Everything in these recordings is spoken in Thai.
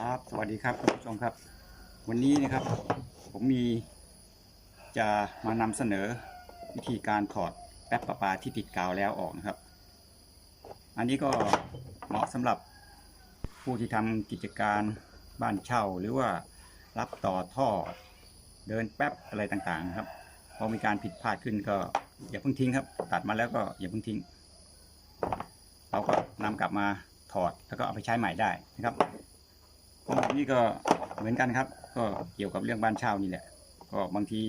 ครับ สวัสดีครับคุณผู้ชมครับ วันนี้นะครับ ผมมีจะมานำเสนอวิธีการถอดแป๊บประปาที่ติดกาวแล้วออกนะครับ อันนี้ก็เหมาะสำหรับผู้ที่ทำกิจการบ้านเช่าหรือว่ารับต่อท่อเดินแป๊บอะไรต่างๆนะครับพอมีการผิดพลาดขึ้นก็อย่าเพิ่งทิ้งครับ ตัดมาแล้วก็อย่าเพิ่งทิ้ง เราก็นำกลับมาถอดแล้วก็เอาไปใช้ใหม่ได้นะครับ ของนี่ก็เหมือนกันครับ ก็เกี่ยวกับเรื่องบ้านเช่านี่แหละ ก็บางที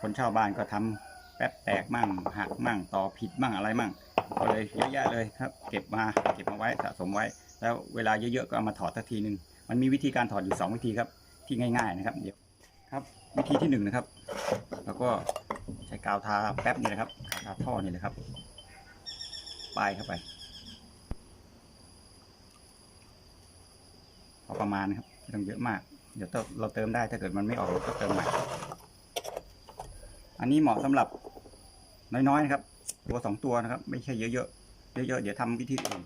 คนเช่าบ้านก็ทำแป๊บแตกมั่งหักมั่งต่อผิดมั่งอะไรมั่งก็เลยเยอะแยะเลยครับ เก็บมาเก็บมาไว้สะสมไว้ แล้วเวลาเยอะๆก็เอามาถอดสักทีหนึ่งมันมีวิธีการถอดอยู่สองวิธีครับ ที่ง่าย ๆ นะครับเดี๋ยวครับ วิธีที่หนึ่งนะครับ แล้วก็ใช้กาวทาแป๊บนี่แหละครับกาวทาท่อนี่แหละครับป้ายเข้าไป พอ ประมาณครับไม่ต้องเยอะมาก เดี๋ยวเราเติมได้ถ้าเกิดมันไม่ออกเราก็เติมใหม่ อันนี้เหมาะสำหรับน้อยๆนะครับ ตัวสองตัวนะครับ ไม่ใช่เยอะๆ เยอะๆ เดี๋ยวทำวิธีอื่น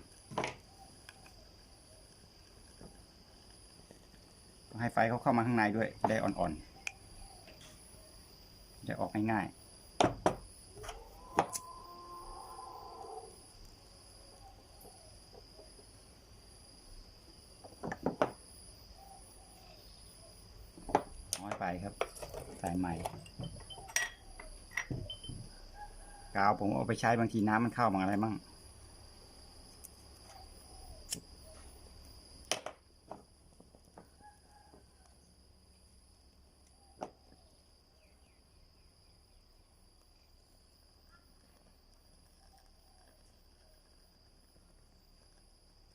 ให้ไฟเขาเข้ามาข้างในด้วยได้อ่อนๆ จะออกง่ายๆ น้อยครับใส่ใหม่กาวผมเอาไปใช้บางทีน้ำมันเข้าบางอะไรมั่ง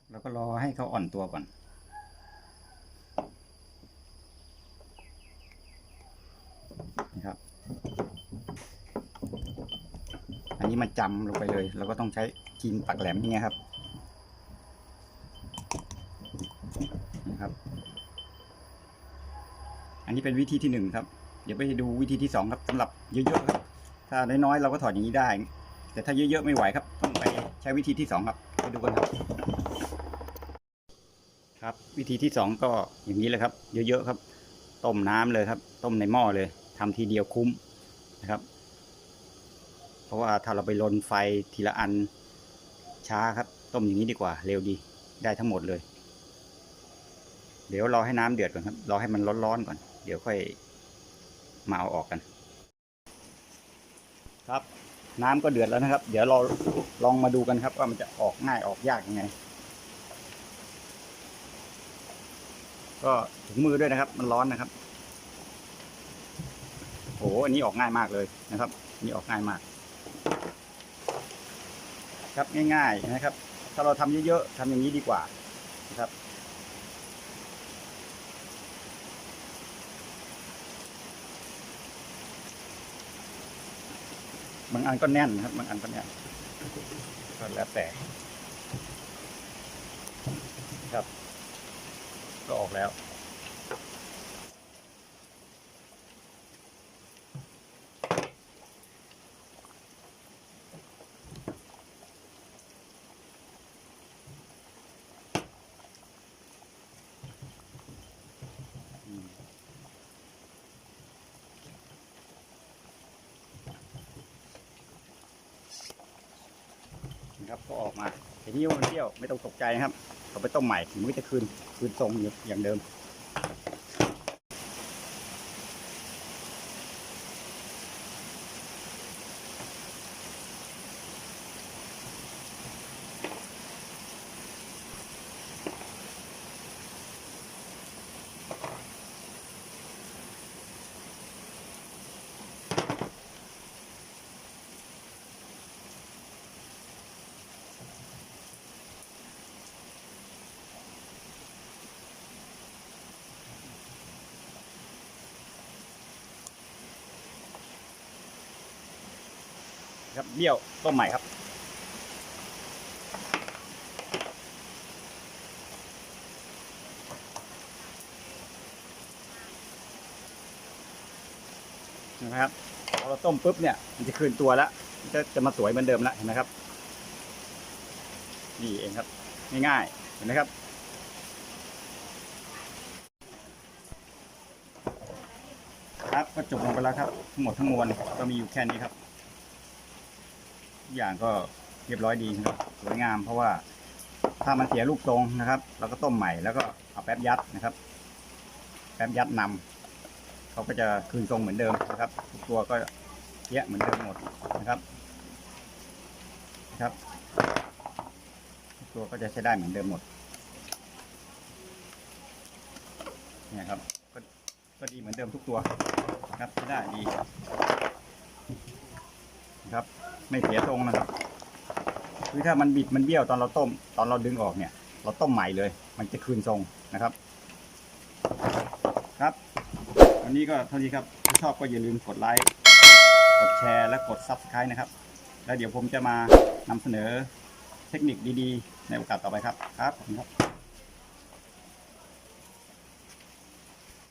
แล้วก็รอให้เขาอ่อนตัวก่อน นะครับ อันนี้มันจำลงไปเลย เราก็ต้องใช้กินปักแหลมนี่ไงครับนะครับ อันนี้เป็นวิธีที่หนึ่งครับ เดี๋ยวไปดูวิธีที่สองครับสำหรับเยอะๆครับ ถ้าน้อยๆเราก็ถอดอย่างนี้ได้ แต่ถ้าเยอะๆไม่ไหวครับ ต้องไปใช้วิธีที่สองครับ ไปดูกันครับ ครับ วิธีที่สองก็อย่างนี้เลยครับ เยอะๆครับ ต้มน้ำเลยครับ ต้มในหม้อเลย ทำทีเดียวคุ้มนะครับ เพราะว่าถ้าเราไปลนไฟทีละอันช้าครับ ต้มอย่างนี้ดีกว่า เร็วดีได้ทั้งหมดเลย เดี๋ยวรอให้น้ำเดือดก่อนครับรอให้มันร้อนๆก่อน เดี๋ยวค่อยมาเอาออกกัน ครับ น้ำก็เดือดแล้วนะครับ เดี๋ยวเราลองมาดูกันครับ ว่ามันจะออกง่ายออกยากยังไง ก็ถุงมือด้วยนะครับ มันร้อนนะครับ โอ้อันนี้ออกง่ายมากเลยนะครับอันนี้ออกง่ายมาก ครับง่าย ๆนะครับ ถ้าเราทำเยอะๆทำอย่างนี้ดีกว่านะครับบางอันก็แน่นครับบางอันก็แน่นก็แล้วแต่ครับ ก็ออกแล้ว อืมนะครับก็ ออกมาเห็นนี้ว่ามันเปรี้ยวไม่ต้องตกใจนะครับเอาไปต้มใหม่มันก็จะคืนคืนทรงอยู่อย่างเดิม ครับเบี้ยวต้มใหม่ครับ นะครับพอเราต้มปุ๊บเนี่ยมันจะคืนตัวแล้วจะจะมาสวยเหมือนเดิมแล้วเห็นไหมครับ นี่เองครับง่ายๆเห็นไหมครับครับก็จบลงไปแล้วครับทั้งหมดทั้งมวลก็มีอยู่แค่นี้ครับ ทุกอย่างก็เรียบร้อยดีนะครับสวยงาม เพราะว่าถ้ามันเสียลูกทรงนะครับเราก็ต้มใหม่แล้วก็เอาแป๊บยัดนะครับ แป๊บยัดนำเขาก็จะคืนทรงเหมือนเดิมนะครับทุกตัวก็เยอะเหมือนเดิมหมดนะครับนะครับทุกตัวก็จะใช้ได้เหมือนเดิมหมดเนี่ยครับก็ก็ดีเหมือนเดิมทุกตัวนะครับใช้ได้ดี ครับ ไม่เสียทรงนะครับ คือถ้ามันบิดมันเบี้ยวตอนเราต้ม ตอนเราดึงออกเนี่ย เราต้มใหม่เลย มันจะคืนทรงนะครับ ครับ วันนี้ก็เท่านี้ครับถ้าชอบก็อย่าลืมกดไลค์กดแชร์และกด Subscribe นะครับ แล้วเดี๋ยวผมจะมานำเสนอเทคนิคดีๆ ในโอกาสต่อไปครับ ครับขอบคุณครับ